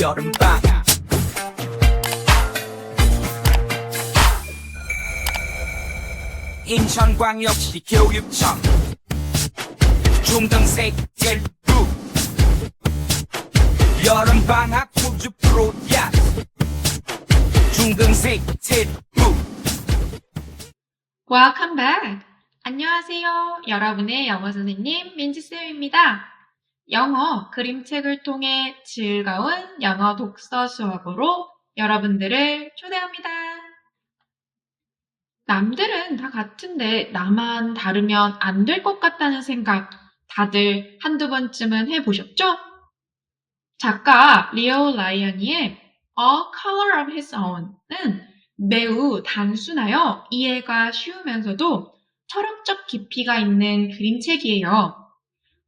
여름방학 인천광역시 교육청 중등생 젤부 여름방학 우주 프로젝트 중등생 젤부 Welcome back. 안녕하세요. 여러분의 영어 선생님 민지쌤입니다. 영어 그림책을 통해 즐거운 영어 독서 수업으로 여러분들을 초대합니다. 남들은 다 같은데 나만 다르면 안 될 것 같다는 생각 다들 한두 번쯤은 해보셨죠? 작가 리오 라이언이의 A Color of His Own은 매우 단순하여 이해가 쉬우면서도 철학적 깊이가 있는 그림책이에요.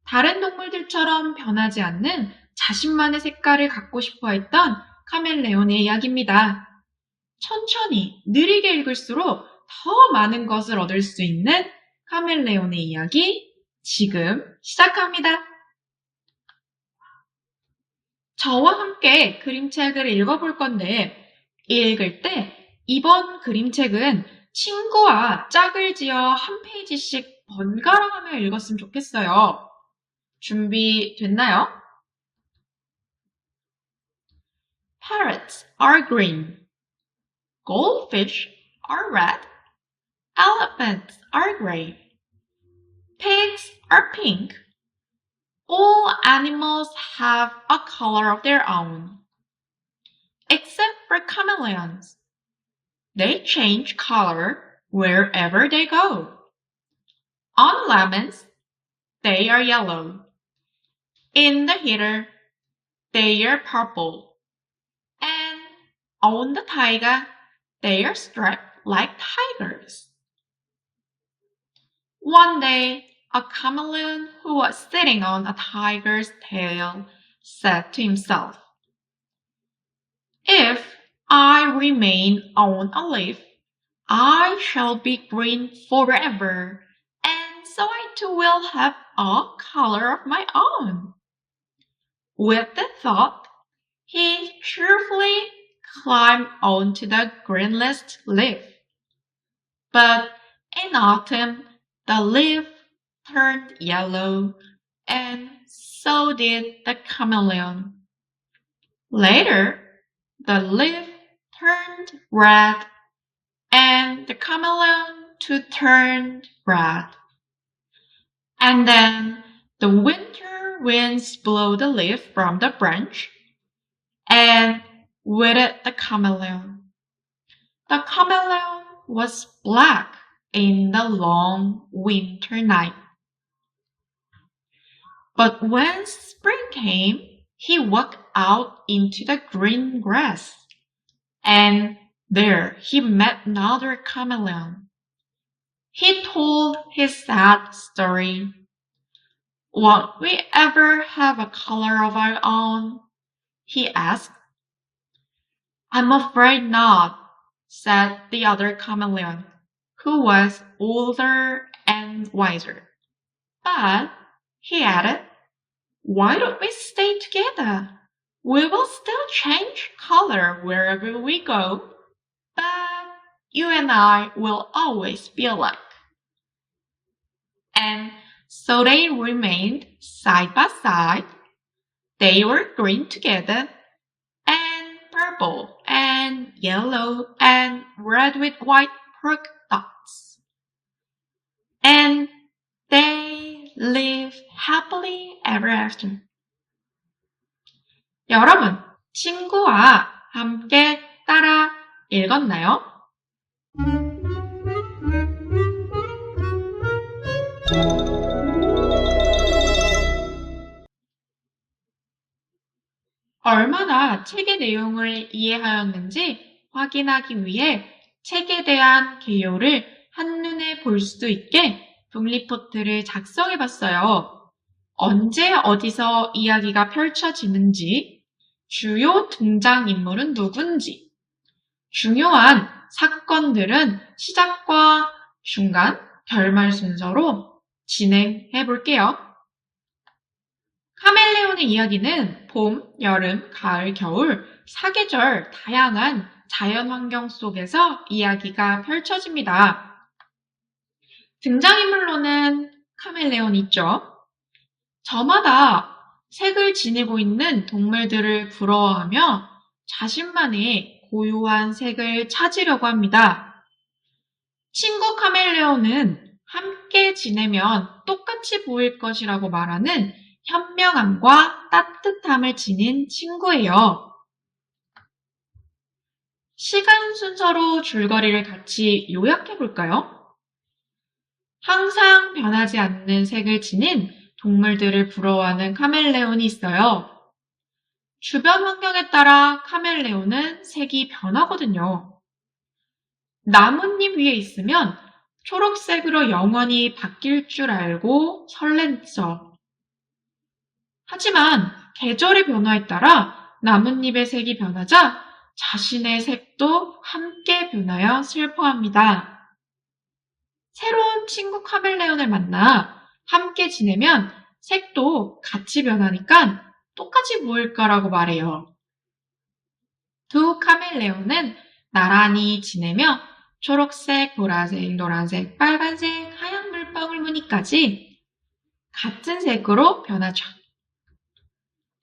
다른 동물들처럼 변하지 않는 자신만의 색깔을 갖고 싶어 했던 카멜레온의 이야기입니다. 천천히, 느리게 읽을수록 더 많은 것을 얻을 수 있는 카멜레온의 이야기 지금 시작합니다. 저와 함께 그림책을 읽어볼 건데 읽을 때 이번 그림책은 친구와 짝을 지어 한 페이지씩 번갈아 가며 읽었으면 좋겠어요. 준비됐나요? Parrots are green. Goldfish are red. Elephants are gray. Pigs are pink. All animals have a color of their own. Except for chameleons. They change color wherever they go. On lemons, they are yellow. In the heater, they are purple. And on the tiger, they are striped like tigers. One day, a chameleon who was sitting on a tiger's tail said to himself, If I remain on a leaf, I shall be green forever, and so I too will have a color of my own. With the thought, he cheerfully climbed onto the greenest leaf. But in autumn, the leaf turned yellow, and so did the chameleon. Later, the leaf turned red, and the chameleon too turned red. And then the winter winds blow the leaf from the branch, and with it the chameleon. The chameleon was black in the long winter night. But when spring came, he walked out into the green grass. And there he met another chameleon. He told his sad story. Won't we ever have a color of our own? He asked. I'm afraid not, said the other chameleon, who was older and wiser. But, he added, why don't we stay together? We will still change color wherever we go, but you and I will always be alike. And so they remained side by side. They were green together, and purple, and yellow, and red with white polka dots. And they live happily ever after. 여러분, 친구와 함께 따라 읽었나요? 얼마나 책의 내용을 이해하였는지 확인하기 위해 책에 대한 개요를 한눈에 볼 수 있게 북리포트를 작성해 봤어요. 언제 어디서 이야기가 펼쳐지는지, 주요 등장인물은 누군지, 중요한 사건들은 시작과 중간, 결말 순서로 진행해 볼게요. 카멜레온의 이야기는 봄, 여름, 가을, 겨울, 사계절 다양한 자연 환경 속에서 이야기가 펼쳐집니다. 등장인물로는 카멜레온 있죠. 저마다 색을 지니고 있는 동물들을 부러워하며 자신만의 고유한 색을 찾으려고 합니다. 친구 카멜레온은 함께 지내면 똑같이 보일 것이라고 말하는 현명함과 따뜻함을 지닌 친구예요. 시간 순서로 줄거리를 같이 요약해 볼까요? 항상 변하지 않는 색을 지닌 동물들을 부러워하는 카멜레온이 있어요. 주변 환경에 따라 카멜레온은 색이 변하거든요. 나뭇잎 위에 있으면 초록색으로 영원히 바뀔 줄 알고 설렜죠. 하지만 계절의 변화에 따라 나뭇잎의 색이 변하자 자신의 색도 함께 변하여 슬퍼합니다. 새로운 친구 카멜레온을 만나 함께 지내면 색도 같이 변하니까 똑같이 보일까라고 말해요. 두 카멜레온은 나란히 지내며 초록색, 보라색, 노란색, 빨간색, 하얀 물방울 무늬까지 같은 색으로 변하죠.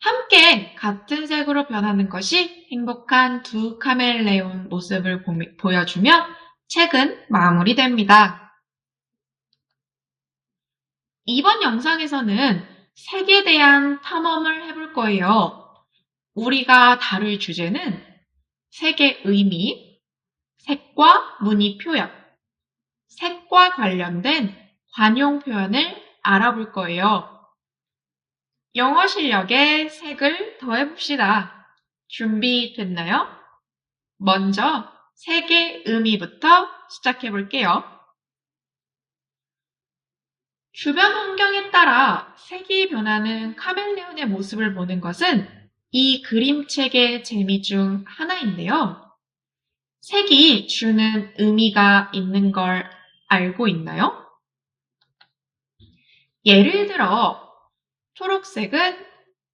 함께 같은 색으로 변하는 것이 행복한 두 카멜레온 모습을 보- 보여주며 책은 마무리됩니다. 이번 영상에서는 색에 대한 탐험을 해볼 거예요. 우리가 다룰 주제는 색의 의미, 색과 무늬 표현, 색과 관련된 관용 표현을 알아볼 거예요. 영어 실력에 색을 더해봅시다. 준비됐나요? 먼저 색의 의미부터 시작해 볼게요. 주변 환경에 따라 색이 변하는 카멜레온의 모습을 보는 것은 이 그림책의 재미 중 하나인데요. 색이 주는 의미가 있는 걸 알고 있나요? 예를 들어, 초록색은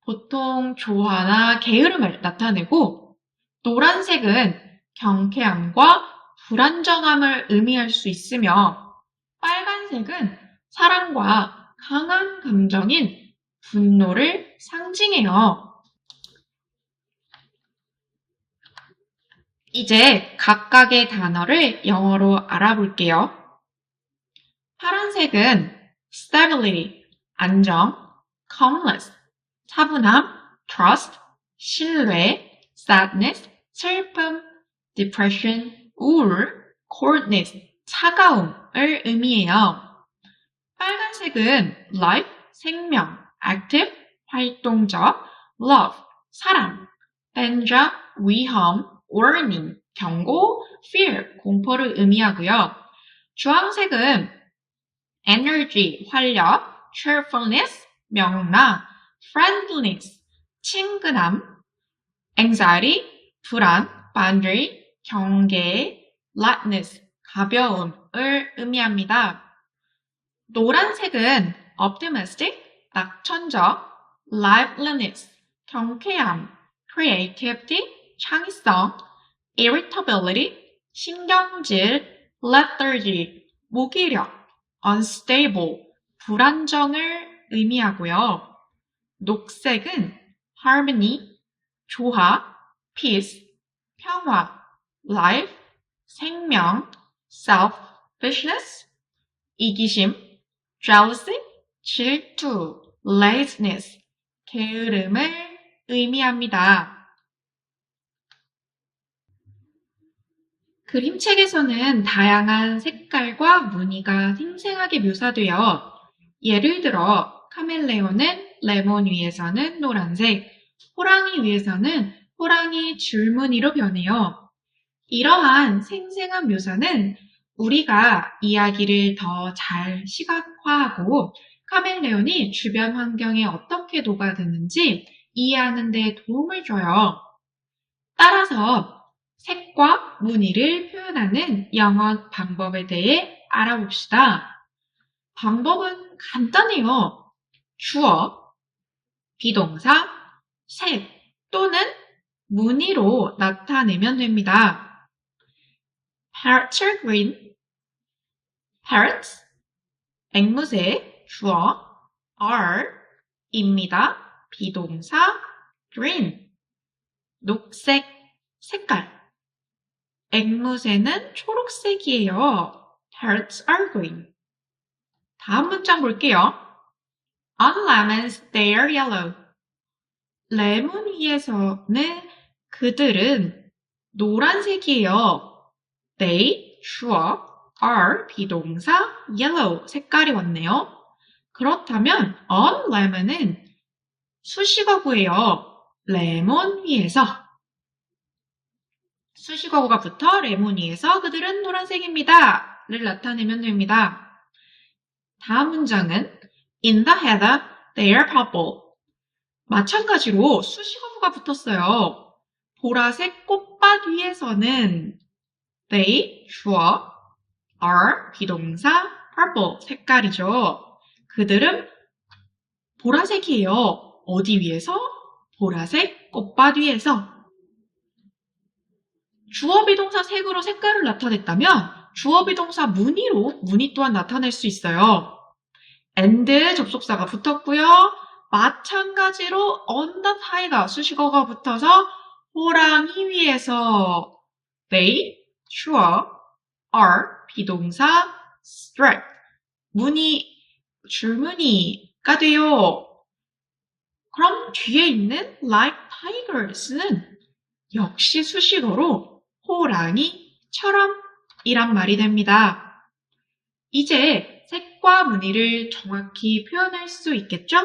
보통 조화나 게으름을 나타내고, 노란색은 경쾌함과 불안정함을 의미할 수 있으며, 빨간색은 사랑과 강한 감정인 분노를 상징해요. 이제 각각의 단어를 영어로 알아볼게요. 파란색은 stability, 안정, calmness, 차분함, trust, 신뢰, sadness, 슬픔, depression, 우울, coldness, 차가움을 의미해요. 빨간색은 life, 생명, active, 활동적, love, 사랑, danger, 위험, warning, 경고, fear, 공포를 의미하고요. 주황색은 energy, 활력, cheerfulness, 명랑, friendliness, 친근함, anxiety, 불안, boundary, 경계, lightness, 가벼움을 의미합니다. 노란색은 optimistic, 낙천적, liveliness, 경쾌함, creativity, 창의성, irritability, 신경질, lethargy, 무기력, unstable, 불안정을 의미하고요. 녹색은 harmony, 조화, peace, 평화, life, 생명, selfishness, 이기심, jealousy, 질투, laziness, 게으름을 의미합니다. 그림책에서는 다양한 색깔과 무늬가 생생하게 묘사되어 예를 들어 카멜레온은 레몬 위에서는 노란색, 호랑이 위에서는 호랑이 줄무늬로 변해요. 이러한 생생한 묘사는 우리가 이야기를 더 잘 시각화하고 카멜레온이 주변 환경에 어떻게 녹아드는지 이해하는 데 도움을 줘요. 따라서 색과 무늬를 표현하는 영어 방법에 대해 알아봅시다. 방법은 간단해요. 주어, 비동사 색 또는 무늬로 나타내면 됩니다. Parrots are green. Parrots 앵무새 주어 are 입니다. 비동사 green 녹색 색깔 앵무새는 초록색이에요. Parrots are green. 다음 문장 볼게요. On lemons, they are yellow. 레몬 위에서는 그들은 노란색이에요. They, 주어, are, 비동사, yellow, 색깔이 왔네요. 그렇다면 on lemon은 수식어구예요. 레몬 위에서. 수식어구가 붙어 레몬 위에서 그들은 노란색입니다. 를 나타내면 됩니다. 다음 문장은 In the heather, they are purple. 마찬가지로 수식어구가 붙었어요. 보라색 꽃밭 위에서는 they, 주어, are, 비동사, purple, 색깔이죠. 그들은 보라색이에요. 어디 위에서? 보라색 꽃밭 위에서. 주어 비동사 색으로 색깔을 나타냈다면 주어 비동사 무늬로 무늬 또한 나타낼 수 있어요. And 접속사가 붙었고요. 마찬가지로 on the tiger 수식어가 붙어서 호랑이 위에서 they, 주어, are, 비동사, strap, 무늬, 줄무늬가 돼요. 그럼 뒤에 있는 like tigers는 역시 수식어로 호랑이처럼 이란 말이 됩니다. 이제 색과 무늬를 정확히 표현할 수 있겠죠?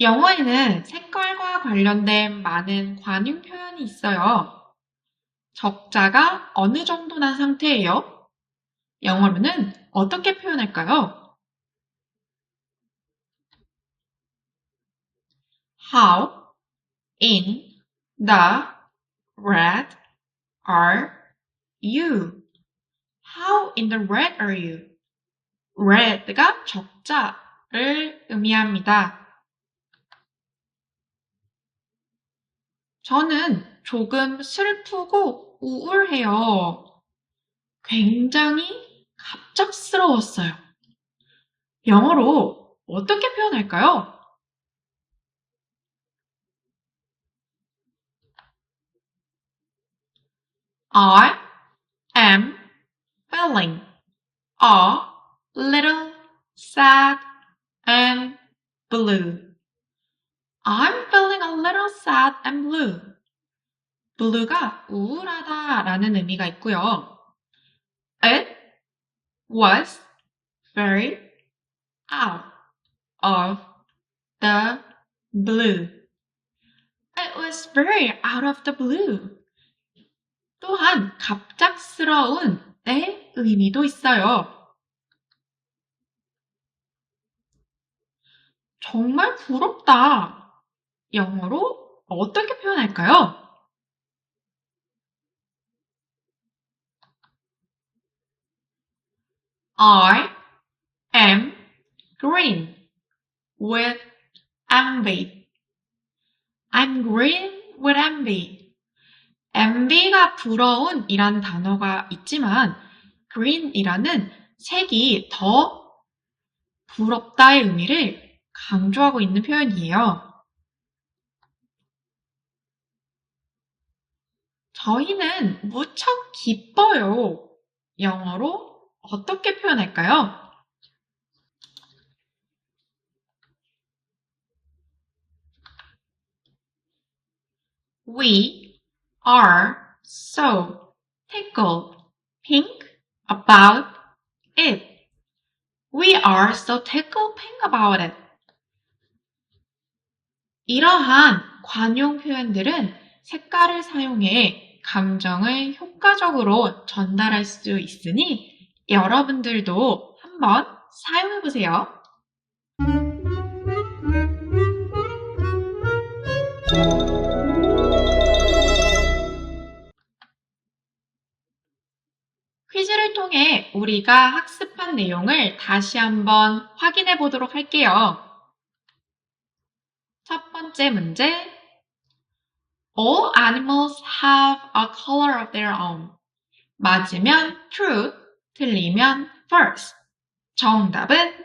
영어에는 색깔과 관련된 많은 관용 표현이 있어요. 적자가 어느 정도 난 상태예요? 영어로는 어떻게 표현할까요? How in the red are you? How in the red are you? red가 적자를 의미합니다. 저는 조금 슬프고 우울해요. 굉장히 갑작스러웠어요. 영어로 어떻게 표현할까요? I am feeling a little sad and blue. I'm feeling a little sad and blue. blue가 우울하다라는 의미가 있고요. It was very out of the blue. It was very out of the blue. 또한 갑작스러운 의 의미도 있어요. 정말 부럽다. 영어로 어떻게 표현할까요? I am green with envy. I'm green with envy. Envy가 부러운 이라는 단어가 있지만 green이라는 색이 더 부럽다의 의미를 강조하고 있는 표현이에요. 저희는 무척 기뻐요. 영어로 어떻게 표현할까요? We are so tickled pink about it. We are so tickled pink about it. 이러한 관용 표현들은 색깔을 사용해 감정을 효과적으로 전달할 수 있으니 여러분들도 한번 사용해 보세요. 우리가 학습한 내용을 다시 한번 확인해 보도록 할게요. 첫 번째 문제. All animals have a color of their own. 맞으면 true, 틀리면 false. 정답은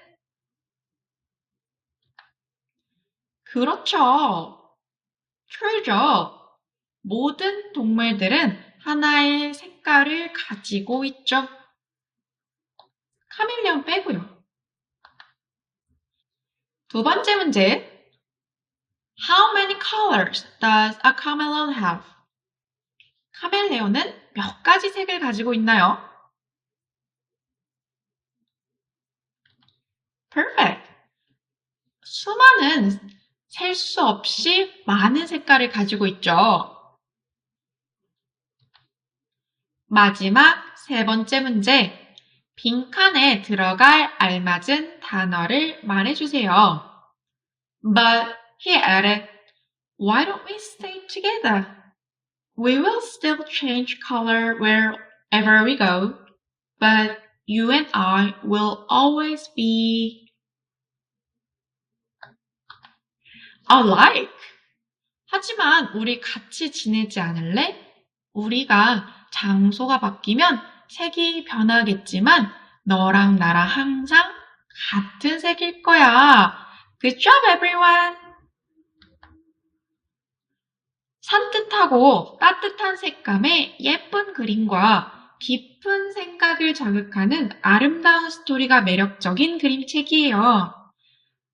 그렇죠. true죠. 모든 동물들은 하나의 색깔을 가지고 있죠. 카멜레온 빼고요. 두 번째 문제. How many colors does a chameleon have? 카멜레온은 몇 가지 색을 가지고 있나요? Perfect. 수많은 셀 수 없이 많은 색깔을 가지고 있죠. 마지막 세 번째 문제. 빈칸에 들어갈 알맞은 단어를 말해주세요. But he added, Why don't we stay together? We will still change color wherever we go, but you and I will always be alike. 하지만 우리 같이 지내지 않을래? 우리가 장소가 바뀌면 색이 변하겠지만 너랑 나랑 항상 같은 색일 거야. Good job, everyone! 산뜻하고 따뜻한 색감의 예쁜 그림과 깊은 생각을 자극하는 아름다운 스토리가 매력적인 그림책이에요.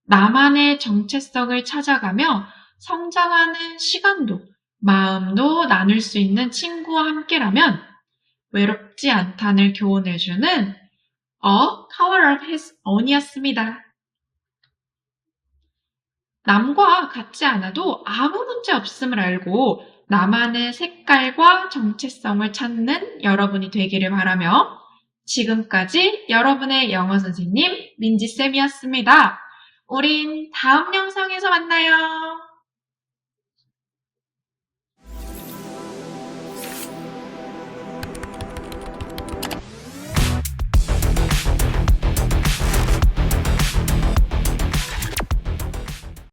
나만의 정체성을 찾아가며 성장하는 시간도, 마음도 나눌 수 있는 친구와 함께라면 외롭 지 않다는 교훈을 주는 A Color of His Own이었습니다. 남과 같지 않아도 아무 문제 없음을 알고 나만의 색깔과 정체성을 찾는 여러분이 되기를 바라며 지금까지 여러분의 영어 선생님 민지쌤이었습니다. 우린 다음 영상에서 만나요.